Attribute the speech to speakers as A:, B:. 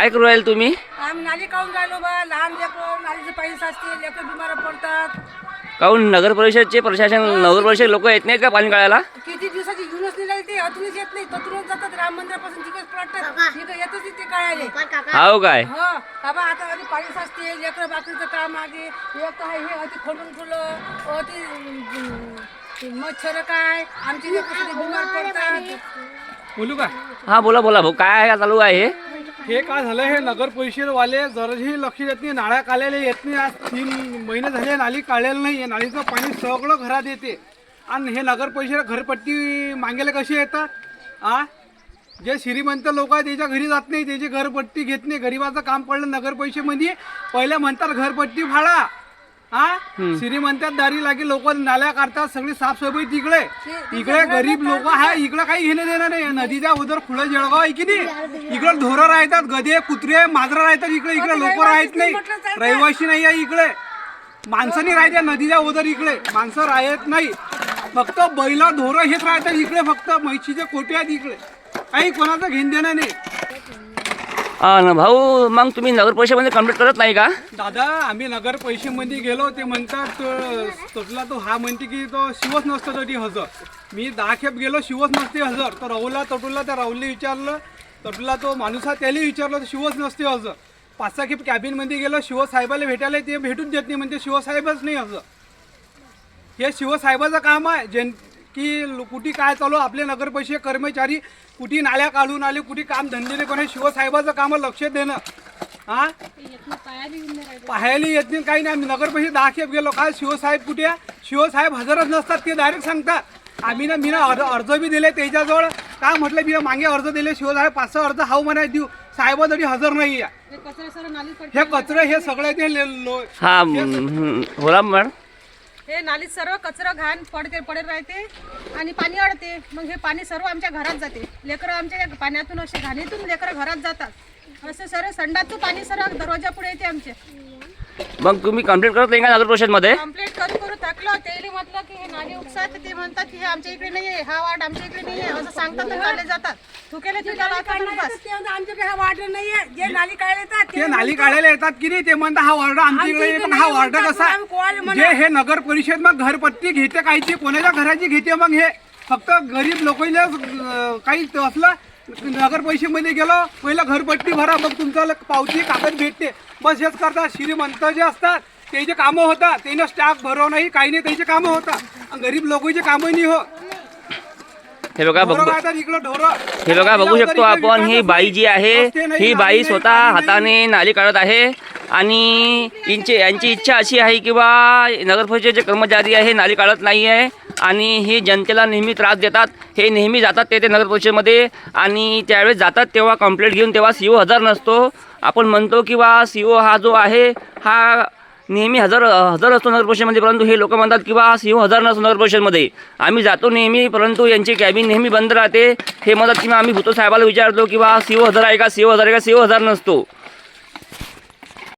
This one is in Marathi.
A: काय करू राहील तुम्ही?
B: आम्ही नाली काढून राहिलो बा? लहान लेकरं नालीचे पाणी साचते लेकरं बिमार पडतात.
A: काहून नगर परिषदचे प्रशासन नगर परिषद लोक येत नाहीत का पाणी काढायला?
B: किती दिवसाची युनच निघाली ते अजूनच येत नाही. ततूनच जातात राम मंदिरापासून तिकडेच पडतात तिकडे येतच नाही ते
A: हाव काय?
B: हो. बाबा आता आधी पाणी साचते लेकरं बाकीचं काम आगे एक आहे हे अति खंडून फुलं अति अं, ते मच्छर काय? आमचे लेकरं सगळे बिमार पडतात.
C: बोलू का
A: हा बोला बोला भाऊ काय चालू आहे हे?
C: हे काय झालं? हे नगर परिषदवाले जरही लक्ष देत नाही नाळ्या काढायला येत नाही. आज तीन महिने झाले नाली काढलेलं नाही नालीचं पाणी सगळं घरात येते. आणि हे नगर परिषद घरपट्टी मागेला कसे येतात? आ? जे श्रीमंत लोक आहे त्याच्या घरी जात नाही त्याची घरपट्टी घेत नाही. गरिबाचं काम पडलं नगर परिषदेमध्ये. पहिल्या म्हणतात घरपट्टी भाडा हा? श्रीमंतात दारी लागे लोक नाल्या काढतात सगळी साफसफाई तिकडे. इकडे गरीब लोक आहे इकडे काही घेणं देणं नाही. नदीच्या उदर खुलं जळगाव आहे की नाही? इकडे ढोरं राहतात गधे कुत्रे मांजरं राहतात इकडे. इकडे लोक राहत नाही. रहिवासी नाही आहे इकडे. माणसं नाही राहते नदीच्या उदर इकडे. माणसं राहत नाही. फक्त बैल ढोरं हेच राहतात इकडे फक्त. म्हैशीचे कोटे आहेत इकडे. काही कोणाचं घेणं देणं नाही.
A: हा ना भाऊ मग तुम्ही नगर परिषदमध्ये कंप्लीट करत नाही का?
C: दादा आम्ही नगर पैशामध्ये गेलो ते म्हणतात अं, तो हा म्हणते की तो शिवच नसतो तरी हजर. मी दहा खेप गेलो शिवच नसते हजर. तर राहुलला तटुला त्या राहुलने विचारलं. तटुला तो माणूस हा त्याला विचारलं तर शिवच नसते हजर. पाच सहा खेप कॅबिनमध्ये गेलो शिवसाहेबाला भेटायला ते भेटून देत नाही म्हणजे शिवसाहेबच नाही हजर. हे शिवसाहेबाचं काम आहे. जन की कुठे काय चालू आपले नगर पैसे कर्मचारी कुठे नाल्या काढून आले कुठे काम धंदे नाही कोणी शिवसाहेबाचं काम लक्ष देणं? हा पाहायला येत नाही काही नाही. आम्ही नगर पैसे दहा खेप गेलो. काय शिवसाहेब कुठे? शिवसाहेब हजरच नसतात ते डायरेक्ट सांगतात आम्ही ना मी ना अर्ज अर्ज बी दिले त्याच्याजवळ. काय म्हटलं मी मागे अर्ज दिले. शिवसाहेब पाच सहा अर्ज हाव म्हणाय देऊ. साहेब तरी हजर नाही हे कचरे हे सगळे ते ले- लो-
A: हा बोला मॅडम.
D: हे नालीत सर्व कचरा घाण पडते पडेल राहते आणि पाणी अडते. मग हे पाणी सर्व आमच्या घरात जाते. लेकरं आमच्या पाण्यातून असे घाणीतून लेकरं घरात जातात. असं सर्व संडाचं पाणी सर्व दरवाजा पुढे येते आमचे.
A: मग तुम्ही कंप्लीट करत नाही का नगर परिषदमध्ये?
D: कंप्लीट टाकलं त्याला म्हटलं की हे नाली उपसा तर ते म्हणतात की हे आमच्या इकडे नाही आहे हा वार्ड आमच्या इकडे नाही आहे असं सांगतात आणि चालले जातात. थुकेले आता बस.
B: आमच्याकडे हा वाटलं नाहीये. जे नाली काढले येतात
C: ते नाली काढायला येतात की नाही ते म्हणतात हा वॉर्ड आमच्या इकडे आहे, पण हा वॉर्ड कसा आहे? जे हे नगर परिषद मग घरपट्टी घेते कायची कोणाच्या घराची घेते मग हे फक्त गरीब लोकांना काही ते असलं नगर परिषदेमध्ये गेलो पहिलं घरपट्टी भरा मग तुमचं पावती कागद भेटते. बस हेच करतात श्रीमंत जे असतात त्याचे कामं होतात त्याने स्टॅक भरव नाही काही नाही त्याचे कामं होतात. आणि गरीब लोकांचे कामं नाही होत.
A: हे बघा बघ हे बघा बघू शकतो आपण ही बाई जी आहे ही बाई स्वतः हाताने नाली काढत आहे. आणि यांची यांची इच्छा अशी आहे की बा नगर परिषदेचे कर्मचारी आहे नाली काढत नाही आहे. आणि हे जनतेला नेहमी त्रास देतात. हे नेहमी जातात ते ते नगर परिषदेमध्ये. आणि त्यावेळेस जातात तेव्हा कंप्लेंट घेऊन तेव्हा सी ओ हजर नसतो. आपण म्हणतो की बा सी ओ हा जो आहे हा नेहमी हजर हजर असतो नगर परिषदेमध्ये परंतु हे लोक म्हणतात की बा सी हजर नसतो नगर परिषदेमध्ये आम्ही जातो नेहमी परंतु यांची कॅबिन नेहमी बंद राहते. हे म्हणतात की आम्ही भूतो साहेबाला विचारतो की बा सी हजर आहे का सी हजर आहे का सी हजर नसतो.